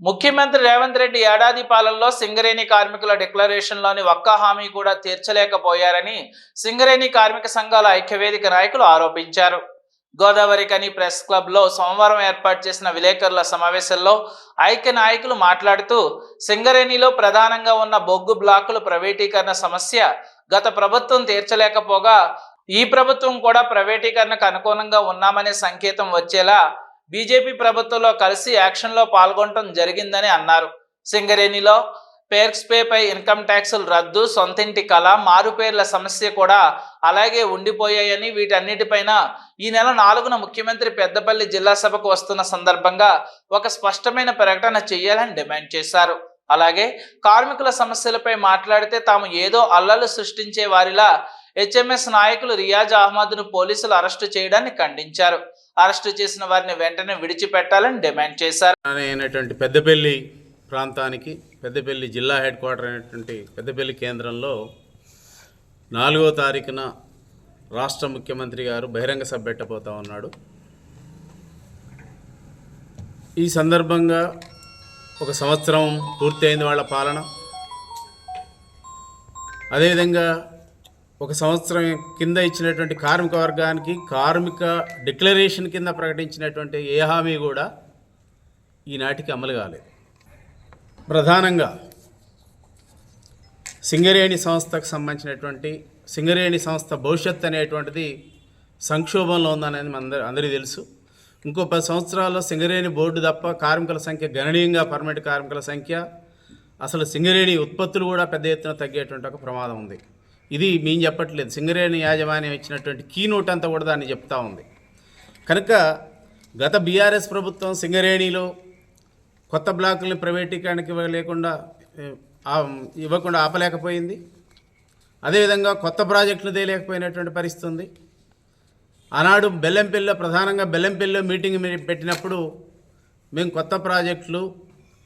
ముఖ్యమంత్రి రేవంత్ రెడ్డి ఏడాది పాలనలో సింగరేణి కార్మికుల డిక్లరేషన్లోని ఒక్క హామీ కూడా తీర్చలేకపోయారని సింగరేణి కార్మిక సంఘాల ఐక్యవేదిక నాయకులు ఆరోపించారు. గోదావరి కని ప్రెస్ క్లబ్లో సోమవారం ఏర్పాటు చేసిన విలేకరుల సమావేశంలో ఐక్య నాయకులు మాట్లాడుతూ సింగరేణిలో ప్రధానంగా ఉన్న బొగ్గు బ్లాకుల ప్రైవేటీకరణ సమస్య గత ప్రభుత్వం తీర్చలేకపోగా ఈ ప్రభుత్వం కూడా ప్రైవేటీకరణకు అనుకూలంగా ఉన్నామనే సంకేతం వచ్చేలా బీజేపీ ప్రభుత్వంలో కలిసి యాక్షన్లో పాల్గొనడం జరిగిందని అన్నారు. సింగరేణిలో పేర్క్స్ పేపై ఇన్కమ్ ట్యాక్సులు రద్దు సొంతింటి కళ మారుపేర్ల సమస్య కూడా అలాగే ఉండిపోయాయని వీటన్నిటిపైన ఈ నెల నాలుగున ముఖ్యమంత్రి పెద్దపల్లి జిల్లా సభకు వస్తున్న సందర్భంగా ఒక స్పష్టమైన ప్రకటన చేయాలని డిమాండ్ చేశారు. అలాగే కార్మికుల సమస్యలపై మాట్లాడితే తాము ఏదో అల్లలు సృష్టించే వారిలా హెచ్ఎంఎస్ నాయకులు రియాజ్ అహ్మద్ను పోలీసులు అరెస్టు చేయడాన్ని ఖండించారు. అరెస్టు చేసిన వారిని వెంటనే విడిచిపెట్టాలని డిమాండ్ చేశారు. అయినటువంటి పెద్దపల్లి ప్రాంతానికి పెద్దపల్లి జిల్లా హెడ్ క్వార్టర్ అయినటువంటి పెద్దపల్లి కేంద్రంలో నాలుగో తారీఖున రాష్ట్ర ముఖ్యమంత్రి గారు బహిరంగ సభ పెట్టబోతా ఉన్నాడు. ఈ సందర్భంగా ఒక సంవత్సరం పూర్తయింది వాళ్ళ పాలన. అదేవిధంగా ఒక సంవత్సరం కింద ఇచ్చినటువంటి కార్మిక వర్గానికి కార్మిక డిక్లరేషన్ కింద ప్రకటించినటువంటి ఏ హామీ కూడా ఈనాటికి అమలు కాలేదు. ప్రధానంగా సింగరేణి సంస్థకు సంబంధించినటువంటి సింగరేణి సంస్థ భవిష్యత్ అనేటువంటిది సంక్షోభంలో ఉందనేది అందరి అందరికీ తెలుసు. ఇంకో పది సంవత్సరాల్లో సింగరేణి బోర్డు తప్ప కార్మికుల సంఖ్య గణనీయంగా పర్మనెంట్ కార్మికుల సంఖ్య అసలు సింగరేణి ఉత్పత్తులు కూడా పెద్ద ఎత్తున తగ్గేటువంటి ఒక ప్రమాదం ఉంది. ఇది మేము చెప్పట్లేదు. సింగరేణి యాజమాన్యం ఇచ్చినటువంటి కీ నోట్ అంతా కూడా దాన్ని చెప్తా ఉంది. కనుక గత బీఆర్ఎస్ ప్రభుత్వం సింగరేణిలో కొత్త బ్లాకుల్ని ప్రైవేటీకరణకి లేకుండా ఇవ్వకుండా ఆపలేకపోయింది. అదేవిధంగా కొత్త ప్రాజెక్టులు తేలేకపోయినటువంటి పరిస్థితి ఉంది. ఆనాడు బెల్లంపల్లిలో ప్రధానంగా బెల్లంపల్లిలో మీటింగ్ మీ- పెట్టినప్పుడు మేము కొత్త ప్రాజెక్టులు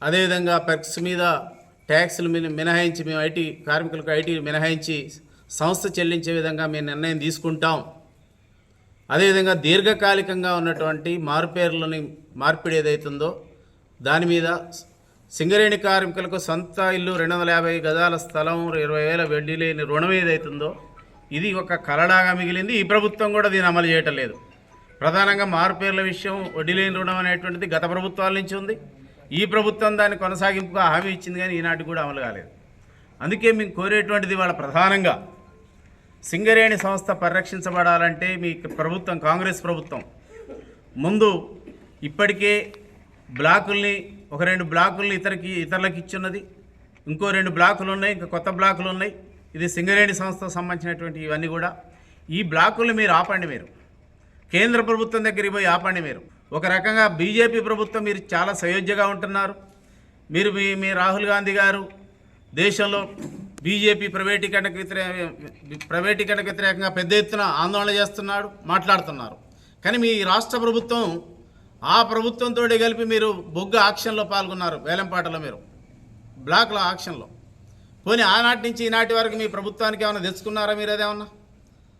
అదేవిధంగా పెక్స్ మీద ట్యాక్సులు మినహాయించి మేము ఐటీ కార్మికులకు ఐటీ మినహాయించి సంస్థ చెల్లించే విధంగా మేము నిర్ణయం తీసుకుంటాం. అదేవిధంగా దీర్ఘకాలికంగా ఉన్నటువంటి మారుపేర్లని మార్పిడి ఏదైతుందో దాని మీద సింగరేణి కార్మికులకు సొంత ఇల్లు రెండు వందల యాభై గజాల స్థలం ఇరవై వేల వడ్డీ లేని రుణం ఏదైతుందో ఇది ఒక కలడాగా మిగిలింది. ఈ ప్రభుత్వం కూడా దీన్ని అమలు చేయటం లేదు. ప్రధానంగా మారుపేర్ల విషయం వడ్డీ లేని రుణం అనేటువంటిది గత ప్రభుత్వాల నుంచి ఉంది. ఈ ప్రభుత్వం దాన్ని కొనసాగింపుగా హామీ ఇచ్చింది కానీ ఈనాటికి కూడా అమలు కాలేదు. అందుకే మేము కోరేటువంటిది వాళ్ళ ప్రధానంగా సింగరేణి సంస్థ పరిరక్షించబడాలంటే మీ ప్రభుత్వం కాంగ్రెస్ ప్రభుత్వం. ముందు ఇప్పటికే బ్లాకుల్ని ఒక రెండు బ్లాకుల్ని ఇతరికి ఇతరులకు ఇచ్చున్నది. ఇంకో రెండు బ్లాకులు ఉన్నాయి ఇంకా కొత్త బ్లాకులు ఉన్నాయి ఇది సింగరేణి సంస్థకు సంబంధించినటువంటి ఇవన్నీ కూడా. ఈ బ్లాకుల్ని మీరు ఆపండి మీరు. కేంద్ర ప్రభుత్వం దగ్గరికి పోయి ఆపండి మీరు. ఒక రకంగా బీజేపీ ప్రభుత్వం మీరు చాలా సయోధ్యగా ఉంటున్నారు. మీరు మీ మీ రాహుల్ గాంధీ గారు దేశంలో బీజేపీ ప్రైవేటీకరణకు వ్యతిరేక ప్రైవేటీకరణకు వ్యతిరేకంగా పెద్ద ఎత్తున ఆందోళన చేస్తున్నాడు మాట్లాడుతున్నారు. కానీ మీ రాష్ట్ర ప్రభుత్వం ఆ ప్రభుత్వంతో కలిపి మీరు బొగ్గు ఆక్షన్లో పాల్గొన్నారు వేలంపాటలో మీరు. బ్లాక్ల ఆక్షన్లో. పోనీ ఆనాటి నుంచి ఈనాటి వరకు మీ ప్రభుత్వానికి ఏమైనా తెచ్చుకున్నారా మీరు అదేమన్నా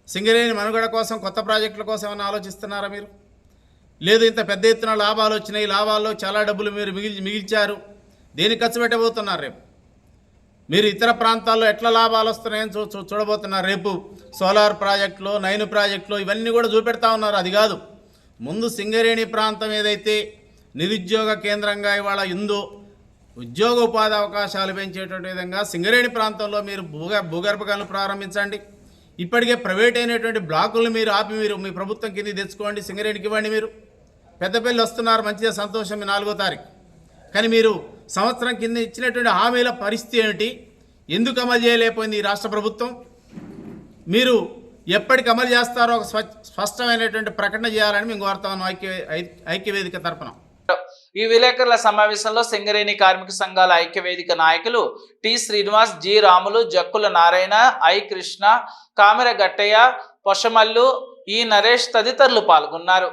సింగరేణి మనుగడ కోసం కొత్త ప్రాజెక్టుల కోసం ఏమైనా ఆలోచిస్తున్నారా మీరు? లేదు ఇంత పెద్ద ఎత్తున లాభాలు వచ్చినాయి లాభాల్లో చాలా డబ్బులు మీరు మిగిలి మిగిల్చారు. దేనికి ఖర్చు పెట్టబోతున్నారు రేపు? మీరు ఇతర ప్రాంతాల్లో ఎట్లా లాభాలు వస్తున్నాయని చూ చూడబోతున్నారు. రేపు సోలార్ ప్రాజెక్టులో నైన్ ప్రాజెక్టులో ఇవన్నీ కూడా చూపెడతా ఉన్నారు. అది కాదు. ముందు సింగరేణి ప్రాంతం ఏదైతే నిరుద్యోగ కేంద్రంగా ఇవాళ ఉందో ఉద్యోగ ఉపాధి అవకాశాలు పెంచేటువంటి విధంగా సింగరేణి ప్రాంతంలో మీరు భూగ భూగర్భ గనులు ప్రారంభించండి. ఇప్పటికే ప్రైవేట్ అయినటువంటి బ్లాకులను మీరు ఆపి మీరు మీ ప్రభుత్వం కింద తెచ్చుకోండి సింగరేణికి ఇవ్వండి మీరు. పెద్దపల్లి వస్తున్నారు మంచిగా సంతోషం మీ నాలుగో తారీఖు. కానీ మీరు సంవత్సరం కింద ఇచ్చినటువంటి హామీల పరిస్థితి ఏమిటి? ఎందుకు అమలు చేయలేకపోయింది ఈ రాష్ట్ర ప్రభుత్వం? మీరు ఎప్పటికి అమలు చేస్తారో ఒక స్పష్టమైనటువంటి ప్రకటన చేయాలని మేము కోరుతాము ఐక్య ఐ- ఐక్యవేదిక తరపున. ఈ విలేకరుల సమావేశంలో సింగరేణి కార్మిక సంఘాల ఐక్యవేదిక నాయకులు T Srinivas G Ramulu Jakkula Narayana I Krishna Kamera Gattaiah Poshamallu E Naresh తదితరులు పాల్గొన్నారు.